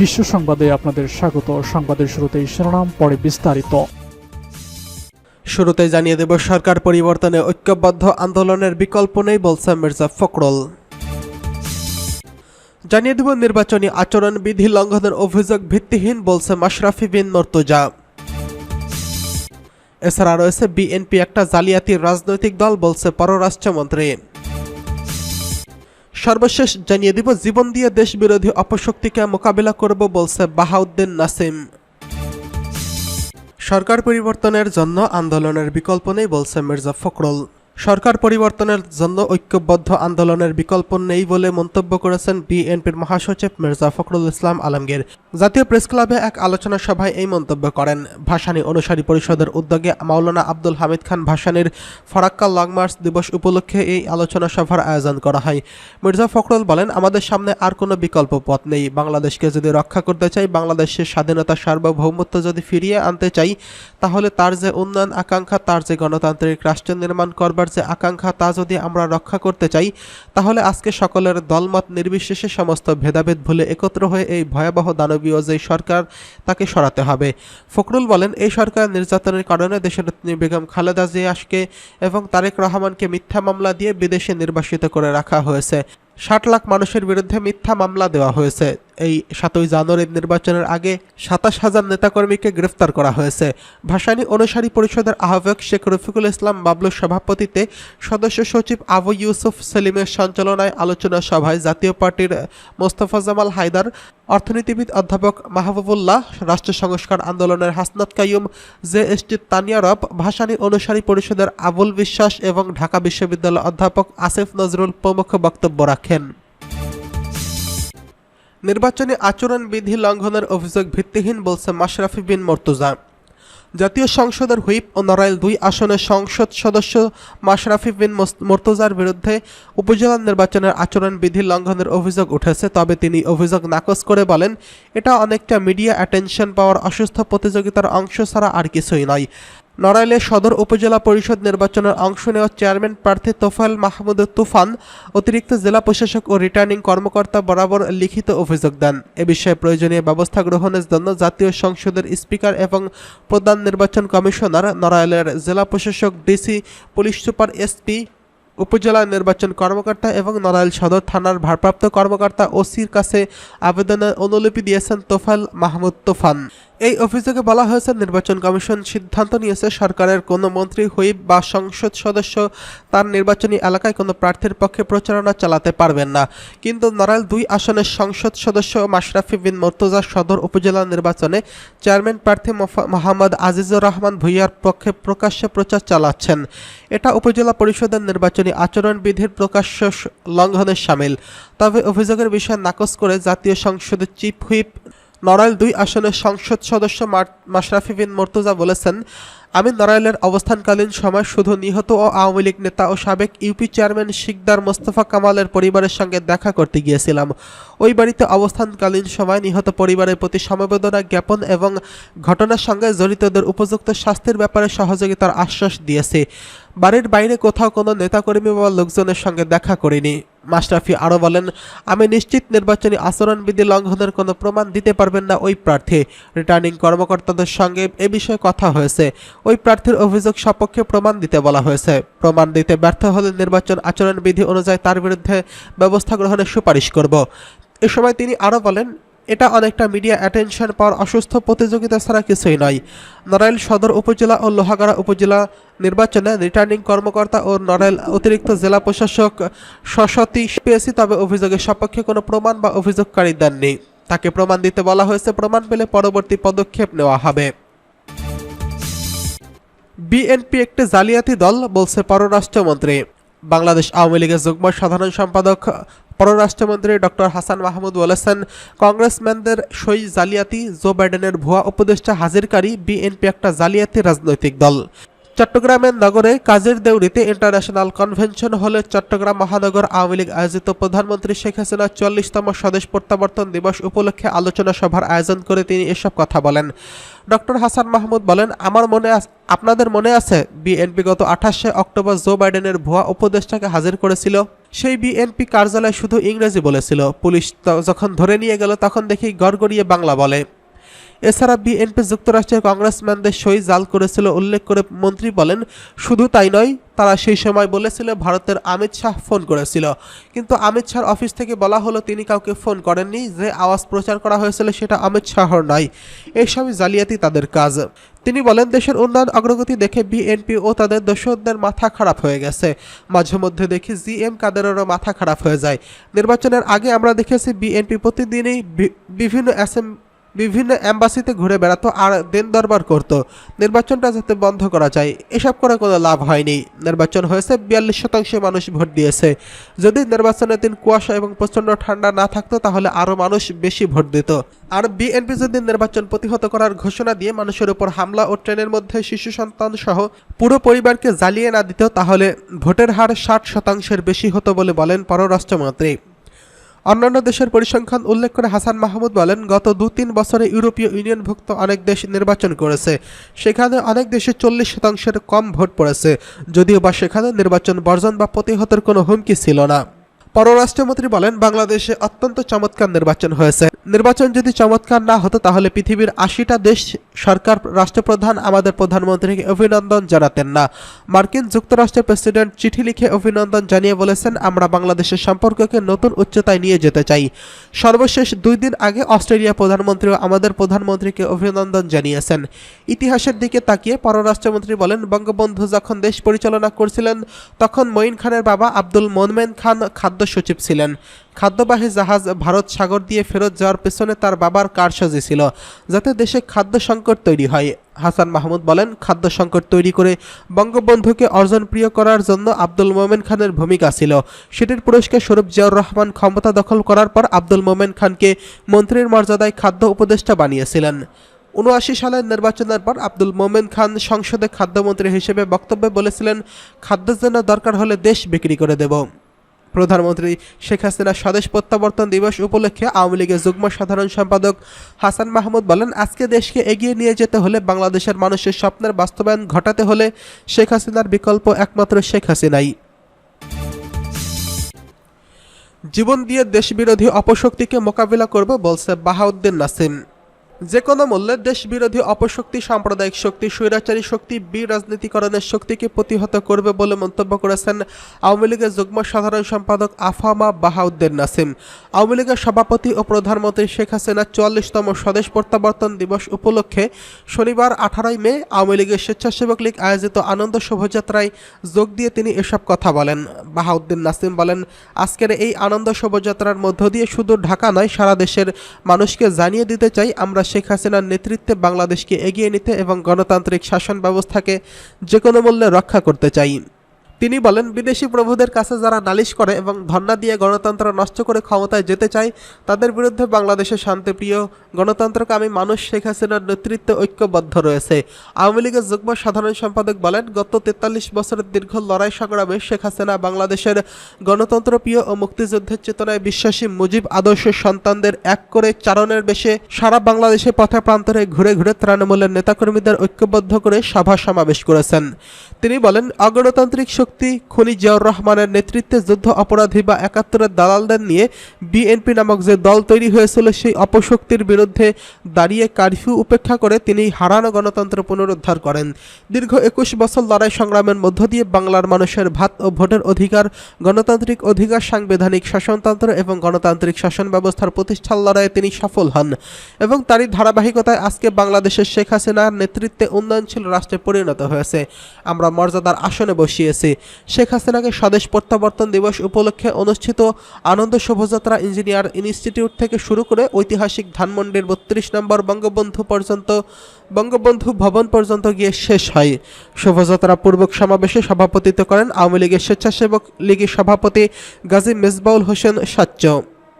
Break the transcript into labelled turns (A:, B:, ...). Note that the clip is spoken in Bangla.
A: বিশ্ব সংবাদে আপনাদের স্বাগত সংবাদের শুরুতেই শিরোনাম পরে বিস্তারিত শুরুতে জানিয়ে দেব সরকার পরিবর্তনে ঐক্যবদ্ধ আন্দোলনের বিকল্প নেই বলছে মির্জা ফকরল জানিয়ে দেব নির্বাচনী আচরণবিধি লঙ্ঘনের অভিযোগ ভিত্তিহীন বলছে মাশরাফি বিন মর্তুজা এছাড়া রয়েছে বিএনপি একটা জালিয়াতির রাজনৈতিক দল বলছে পররাষ্ট্রমন্ত্রী সর্বশেষ জানিয়ে দিব জীবন দিয়ে দেশ বিরোধী অপশক্তিকে মোকাবিলা করব বলছে বাহাউদ্দিন নাসিম সরকার পরিবর্তনের জন্য আন্দোলনের বিকল্প নেই বলছে মির্জা ফখরুল সরকার পরিবর্তনের জন্য ঐক্যবদ্ধ আন্দোলনের বিকল্প নেই বলে মন্তব্য করেছেন বিএনপির মহাসচিব মির্জা ফখরুল ইসলাম আলমগীর জাতীয় প্রেস ক্লাবে এক আলোচনা সভায় এই মন্তব্য করেন ভাসানী অনুসারী পরিষদের উদ্যোগে মাওলানা আব্দুল হামিদ খান ভাসানীর ফরাক্কা লং মার্চ দিবস উপলক্ষে এই আলোচনা সভার আয়োজন করা হয় মির্জা ফখরুল বলেন আমাদের সামনে আর কোনো বিকল্প পথ নেই বাংলাদেশকে যদি রক্ষা করতে চাই বাংলাদেশের স্বাধীনতা সার্বভৌমত্ব যদি ফিরিয়ে আনতে চাই তাহলে তার যে উন্নয়ন আকাঙ্ক্ষা তার যে গণতান্ত্রিক রাষ্ট্র নির্মাণ করবার যে আকাঙ্ক্ষা তা যদি আমরা রক্ষা করতে চাই তাহলে আজকে সকলের দলমত নির্বিশেষে সমস্ত ভেদাভেদ ভুলে একত্র হয়ে এই ভয়াবহ দানবীয় যে সরকার তাকে সরাতে হবে ফখরুল বলেন এই সরকার নির্যাতনের কারণে দেশের রত্নী বেগম খালেদা জিয়াসকে এবং তারেক রহমানকে মিথ্যা মামলা দিয়ে বিদেশে নির্বাসিত করে রাখা হয়েছে ষাট লাখ মানুষের বিরুদ্ধে মিথ্যা মামলা দেওয়া হয়েছে এই সাতই জানুয়ারির নির্বাচনের আগে সাতাশ হাজার নেতাকর্মীকে গ্রেফতার করা হয়েছে ভাসানী অনুসারী পরিষদের আহ্বায়ক শেখ রফিকুল ইসলাম বাবলুর সভাপতিতে সদস্য সচিব আবু ইউসুফ সেলিমের সঞ্চালনায় আলোচনা সভায় জাতীয় পার্টির মোস্তফা জামাল হায়দার অর্থনীতিবিদ অধ্যাপক মাহবুবুল্লাহ রাষ্ট্র সংস্কার আন্দোলনের Hasnat Qayyum J S T তানিয়ারব ভাসানী অনুসারী পরিষদের আবুল বিশ্বাস এবং ঢাকা বিশ্ববিদ্যালয় অধ্যাপক আসিফ নজরুল প্রমুখ বক্তব্য রাখেন রাখেন নির্বাচনী আচরণবিধি লঙ্ঘনের অভিযোগ ভিত্তিহীন বলছে মাশরাফি বিন মর্তুজা জাতীয় সংসদের হুইপ ও নড়াইল দুই আসনের সংসদ সদস্য মাশরাফি বিন মর্তুজার বিরুদ্ধে উপজেলা নির্বাচনের আচরণবিধি লঙ্ঘনের অভিযোগ উঠেছে তবে তিনি অভিযোগ নাকচ করে বলেন এটা অনেকটা মিডিয়া অ্যাটেনশন পাওয়ার অসুস্থ প্রতিযোগিতার অংশ ছাড়া আর কিছুই নয় নড়াইলের সদর উপজেলা পরিষদ নির্বাচনের অংশ নেওয়া চেয়ারম্যান প্রার্থী তোফাল মাহমুদ তুফান অতিরিক্ত জেলা প্রশাসক ও রিটার্নিং কর্মকর্তা বরাবর লিখিত অভিযোগ দেন এ বিষয়ে প্রয়োজনীয় ব্যবস্থা গ্রহণের জন্য জাতীয় সংসদের স্পিকার এবং প্রধান নির্বাচন কমিশনার নড়াইলের জেলা প্রশাসক ডিসি পুলিশ সুপার এসপি উপজেলা নির্বাচন কর্মকর্তা এবং নড়াইল সদর থানার ভারপ্রাপ্ত কর্মকর্তা ওসির কাছে আবেদনের অনুলিপি দিয়েছেন তোফাল মাহমুদ তোফান এই অভিযোগে বলা হয়েছে নির্বাচন কমিশন সিদ্ধান্ত নিয়েছে সরকারের কোনো মন্ত্রী হুইপ বা সংসদ সদস্য তার নির্বাচনী এলাকায় কোনো প্রার্থীর পক্ষে প্রচারণা চালাতে পারবেন না কিন্তু নড়াইল দুই আসনের সংসদ সদস্য মাশরাফি বিন মর্তুজা সদর উপজেলা নির্বাচনে চেয়ারম্যান প্রার্থী মোহাম্মদ আজিজুর রহমান ভুইয়ার পক্ষে প্রকাশ্যে প্রচার চালাচ্ছেন এটা উপজেলা পরিষদের নির্বাচনী আচরণবিধির প্রকাশ্য লঙ্ঘনের সামিল তবে অভিযোগের বিষয় নাকচ করে জাতীয় সংসদের চিফ হুইপ নড়াইল দুই আসনের সংসদ সদস্য মাশরাফি বিন মর্তুজা বলেছেন আমি নড়াইলের অবস্থানকালীন সময় শুধু নিহত ও আওয়ামী লীগ নেতা ও সাবেক ইউপি চেয়ারম্যান শিকদার মোস্তফা কামালের পরিবারের সঙ্গে দেখা করতে গিয়েছিলাম ওই বাড়িতে অবস্থানকালীন সময় নিহত পরিবারের প্রতি সমবেদনা জ্ঞাপন এবং ঘটনার সঙ্গে জড়িতদের উপযুক্ত শাস্তির ব্যাপারে সহযোগিতার আশ্বাস দিয়েছে বাড়ির বাইরে কোথাও কোনো নেতাকর্মী বা লোকজনের সঙ্গে দেখা করিনি মাশরাফি আরও বলেন আমি নিশ্চিত নির্বাচনী আচরণবিধি লঙ্ঘনের কোনো প্রমাণ দিতে পারবেন না ওই প্রার্থী রিটার্নিং কর্মকর্তাদের সঙ্গে এ বিষয়ে কথা হয়েছে ওই প্রার্থীর অভিযোগ সপক্ষে প্রমাণ দিতে বলা হয়েছে প্রমাণ দিতে ব্যর্থ হলে নির্বাচন আচরণবিধি অনুযায়ী তার বিরুদ্ধে ব্যবস্থা গ্রহণের সুপারিশ করব এ সময় তিনি আরও বলেন এটা অনেকটা মিডিয়া অ্যাটেনশন পাওয়ার অসুস্থ প্রতিযোগিতা ছাড়া কিছুই নয় নড়াইল সদর উপজেলা ও লোহাগাড়া উপজেলা নির্বাচনে রিটার্নিং কর্মকর্তা ও নড়াইল অতিরিক্ত জেলা প্রশাসক সশতী পেয়েছি তবে অভিযোগের সপক্ষে কোনো প্রমাণ বা অভিযোগকারী দেননি তাকে প্রমাণ দিতে বলা হয়েছে প্রমাণ পেলে পরবর্তী পদক্ষেপ নেওয়া হবে বিএনপি একটি জালিয়াতি দল বলছে পররাষ্ট্রমন্ত্রী বাংলাদেশ আওয়ামী লীগের যুগ্ম সাধারণ সম্পাদক পররাষ্ট্রমন্ত্রী ডক্টর হাসান মাহমুদ বলেছেন কংগ্রেসম্যানদের সই জালিয়াতি জো বাইডেনের ভুয়া উপদেষ্টা হাজিরকারী বিএনপি একটা জালিয়াতি রাজনৈতিক দল চট্টগ্রামের নগরে কাজের দেউড়িতে ইন্টারন্যাশনাল কনভেনশন হলে চট্টগ্রাম মহানগর আওয়ামী লীগ আয়োজিত প্রধানমন্ত্রী শেখ হাসিনার চল্লিশতম স্বদেশ প্রত্যাবর্তন দিবস উপলক্ষে আলোচনা সভার আয়োজন করে তিনি এসব কথা বলেন ডক্টর হাসান মাহমুদ বলেন আমার মনে আপনাদের মনে আছে বিএনপি গত আঠাশে অক্টোবর জো বাইডেনের ভুয়া উপদেষ্টাকে হাজির করেছিল সেই বিএনপি কার্যালয় শুধু ইংরেজি বলেছিল পুলিশ যখন ধরে নিয়ে গেল তখন দেখি গড়গড়িয়ে বাংলা বলে এছাড়া বিএনপি যুক্তরাষ্ট্রের কংগ্রেসম্যানদের সই জাল করেছিল উল্লেখ করে মন্ত্রী বলেন শুধু তাই নয় তারা সেই সময় বলেছিল ভারতের অমিত শাহ ফোন করেছিল কিন্তু অমিত শাহর অফিস থেকে বলা হলো তিনি কাউকে ফোন করেননি যে আওয়াজ প্রচার করা হয়েছিল সেটা অমিত শাহর নয় এসবই জালিয়াতি তাদের কাজ তিনি বলেন দেশের উন্নয়ন অগ্রগতি দেখে বিএনপি ও তাদের দর্শকদের মাথা খারাপ হয়ে গেছে মাঝে মধ্যে দেখি জি এম কাদেরেরও মাথা খারাপ হয়ে যায় নির্বাচনের আগে আমরা দেখেছি বিএনপি প্রতিদিনই বিভিন্ন অ্যাসেম্বলি বিভিন্ন অ্যাম্বাসিতে ঘুরে বেড়াতো আর দেন দরবার করত নির্বাচনটা যাতে বন্ধ করা যায় এসব করে কোনো লাভ হয়নি নির্বাচন হয়েছে বিয়াল্লিশ শতাংশ মানুষ ভোট দিয়েছে যদি নির্বাচনের দিন কুয়াশা এবং প্রচণ্ড ঠান্ডা না থাকতো তাহলে আরও মানুষ বেশি ভোট দিত আর বিএনপি যদি নির্বাচন প্রতিহত করার ঘোষণা দিয়ে মানুষের উপর হামলা ও ট্রেনের মধ্যে শিশু সন্তান সহ পুরো পরিবারকে জ্বালিয়ে না দিত তাহলে ভোটের হার ষাট শতাংশের বেশি হতো বলে বলেন পররাষ্ট্রমন্ত্রী অন্যান্য দেশের পরিসংখ্যান উল্লেখ করে হাসান মাহমুদ বলেন গত দু তিন বছরে ইউরোপীয় ইউনিয়নভুক্ত অনেক দেশ নির্বাচন করেছে সেখানে অনেক দেশে চল্লিশ শতাংশের কম ভোট পড়েছে যদিও বা সেখানে নির্বাচন বর্জন বা প্রতিহতের কোনো হুমকি ছিল না পররাষ্ট্রমন্ত্রী বলেন বাংলাদেশে অত্যন্ত চমৎকার নির্বাচন হয়েছে নির্বাচন যদি চমৎকার না হতো তাহলে পৃথিবীর আশিটা দেশ সরকার রাষ্ট্রপ্রধান আমাদের প্রধানমন্ত্রীকে অভিনন্দন জানাতেন না মার্কিন যুক্তরাষ্ট্রের প্রেসিডেন্ট চিঠি লিখে অভিনন্দন জানিয়ে বলেছেন আমরা বাংলাদেশের সম্পর্ককে নতুন উচ্চতায় নিয়ে যেতে চাই সর্বশেষ দুই দিন আগে অস্ট্রেলিয়া প্রধানমন্ত্রীও আমাদের প্রধানমন্ত্রীকে অভিনন্দন জানিয়েছেন ইতিহাসের দিকে তাকিয়ে পররাষ্ট্রমন্ত্রী বলেন বঙ্গবন্ধু যখন দেশ পরিচালনা করছিলেন তখন মঈন খানের বাবা আব্দুল মনমেন খান খাদ্য খাদ্য সচিব ছিলেন খাদ্যবাহী জাহাজ ভারত সাগর দিয়ে ফেরত যাওয়ার পেছনে তার বাবার কারসাজি ছিল যাতে দেশে খাদ্য সংকট তৈরি হয় হাসান মাহমুদ বলেন খাদ্য সংকট তৈরি করে বঙ্গবন্ধুকে অর্জনপ্রিয় করার জন্য আব্দুল মোমেন খানের ভূমিকা ছিল সেটির পুরস্কার স্বরূপ জিয়াউর রহমান ক্ষমতা দখল করার পর আব্দুল মোমেন খানকে মন্ত্রীর মর্যাদায় খাদ্য উপদেষ্টা বানিয়েছিলেন উনআশি সালের নির্বাচনের পর আব্দুল মোমেন খান সংসদে খাদ্যমন্ত্রী হিসেবে বক্তব্যে বলেছিলেন খাদ্যের জন্য দরকার হলে দেশ বিক্রি করে দেব প্রধানমন্ত্রী শেখ হাসিনা স্বদেশ প্রত্যাবর্তন দিবস উপলক্ষে আওয়ামী লীগের যুগ্ম সাধারণ সম্পাদক হাসান মাহমুদ বলেন আজকে দেশকে এগিয়ে নিয়ে যেতে হলে বাংলাদেশের মানুষের স্বপ্নের বাস্তবায়ন ঘটাতে হলে শেখ হাসিনার বিকল্প একমাত্র শেখ হাসিনাই জীবন দিয়ে দেশবিরোধী অপশক্তিকে মোকাবিলা করবে বলছে বাহাউদ্দিন নাসিম যে কোনো মূল্যে দেশবিরোধী অপশক্তি সাম্প্রদায়িক শক্তি স্বৈরাচারী শক্তি রাজনীতিকরণের শক্তিকে প্রতিহত করবে বলে মন্তব্য করেছেন আওয়ামী লীগের যুগ্ম সাধারণ সম্পাদক আফামা বাহাউদ্দিন নাসিম আওয়ামী লীগের সভাপতি ও প্রধানমন্ত্রী শেখ হাসিনার চুয়াল্লিশতম স্বদেশ প্রত্যাবর্তন দিবস উপলক্ষে শনিবার আঠারোই মে আওয়ামী লীগের স্বেচ্ছাসেবক লীগ আয়োজিত আনন্দ শোভাযাত্রায় যোগ দিয়ে তিনি এসব কথা বলেন বাহাউদ্দিন নাসিম বলেন আজকের এই আনন্দ শোভাযাত্রার মধ্য দিয়ে শুধু ঢাকা নয় সারা দেশের মানুষকে জানিয়ে দিতে চাই আমরা শেখ হাসিনার নেতৃত্বে বাংলাদেশকে এগিয়ে নিতে এবং গণতান্ত্রিক শাসন ব্যবস্থাকে যে কোনো মূল্যে রক্ষা করতে চাই তিনি বলেন বিদেশি প্রভুদের কাছে যারা নালিশ করে এবং ধর্ণা দিয়ে গণতন্ত্র নষ্ট করে ক্ষমতায় যেতে চায় তাদের বিরুদ্ধে বাংলাদেশের শান্তিপ্রিয় গণতন্ত্রকামী মানুষ শেখ হাসিনার নেতৃত্বে ঐক্যবদ্ধ রয়েছে আওয়ামী লীগের যুগ্ম সাধারণ সম্পাদক বলেন গত তেতাল্লিশ বছরের দীর্ঘ লড়াই সংগ্রামে শেখ হাসিনা বাংলাদেশের গণতন্ত্রপ্রিয় ও মুক্তিযুদ্ধের চেতনায় বিশ্বাসী মুজিব আদর্শের সন্তানদের এক করে চারণের বেশে সারা বাংলাদেশে পথে প্রান্তরে ঘুরে ঘুরে তৃণমূলের নেতাকর্মীদের ঐক্যবদ্ধ করে সভা সমাবেশ করেছেন তিনি বলেন অগণতান্ত্রিক শক্তি খনি জিয়াউর রহমানের নেতৃত্বে যুদ্ধ অপরাধী বা একাত্তরের দালালদের নিয়ে বিএনপি নামক যে দল তৈরি হয়েছিল সেই অপশক্তির বিরুদ্ধে দাঁড়িয়ে কারফিউ উপেক্ষা করে তিনি হারানো গণতন্ত্র পুনরুদ্ধার করেন দীর্ঘ একুশ বছর লড়াই সংগ্রামের মধ্য দিয়ে বাংলার মানুষের ভাত ও ভোটের অধিকার গণতান্ত্রিক অধিকার সাংবিধানিক শাসনতন্ত্র এবং গণতান্ত্রিক শাসন ব্যবস্থার প্রতিষ্ঠার লড়াইয়ে তিনি সফল হন এবং তারই ধারাবাহিকতায় আজকে বাংলাদেশের শেখ হাসিনার নেতৃত্বে উন্নয়নশীল রাষ্ট্রে পরিণত হয়েছে আমরা মর্যাদার আসনে বসিয়েছি শেখ হাসিনাকে স্বদেশ প্রত্যাবর্তন দিবস উপলক্ষে অনুষ্ঠিত আনন্দ শোভাযাত্রা ইঞ্জিনিয়ার ইনস্টিটিউট থেকে শুরু করে ঐতিহাসিক ধানমন্ডির বত্রিশ নম্বর বঙ্গবন্ধু পর্যন্ত বঙ্গবন্ধু ভবন পর্যন্ত গিয়ে শেষ হয় শোভাযাত্রা পূর্বক সমাবেশে সভাপতিত্ব করেন আওয়ামী লীগের স্বেচ্ছাসেবক লীগের সভাপতি গাজী মেজবাউল হোসেন সাচ্চ